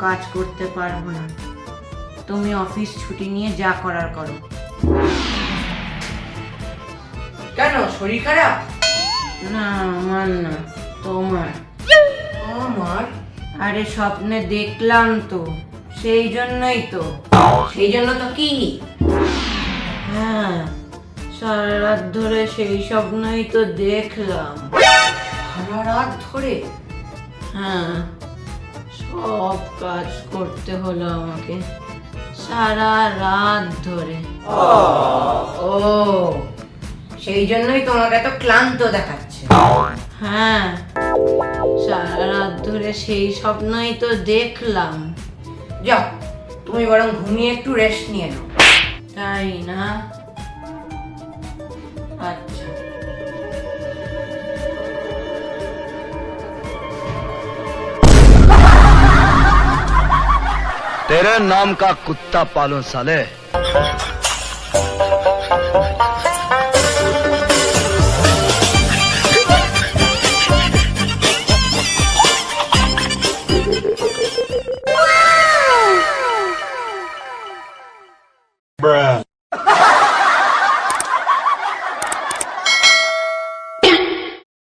কাজ করতে পারব না। তুমি অফিস ছুটি নিয়ে যা করার করো। কেন? শরীর খারাপ? না আমার না তোমার। আমার? আরে স্বপ্নে দেখলাম তো সেই জন্যই তো। সেই জন্য তো কি? হ্যাঁ সারা রাত ধরে সেই স্বপ্নই তো দেখলাম। সারা রাত ধরে? হ্যাঁ। সব কাজ করতে হলো আমাকে। সারা রাত ধরে। ও সেই জন্যই তোমাকে এত ক্লান্ত দেখাচ্ছে। হ্যাঁ সারা রাত ধরে সেই স্বপ্নই তো দেখলাম। যাও তুমি বরং ঘুমিয়ে একটু রেস্ট নিয়ে নাও। তাই না? আচ্ছা। तेरे नाम का कुत्ता पालो साले Bruh.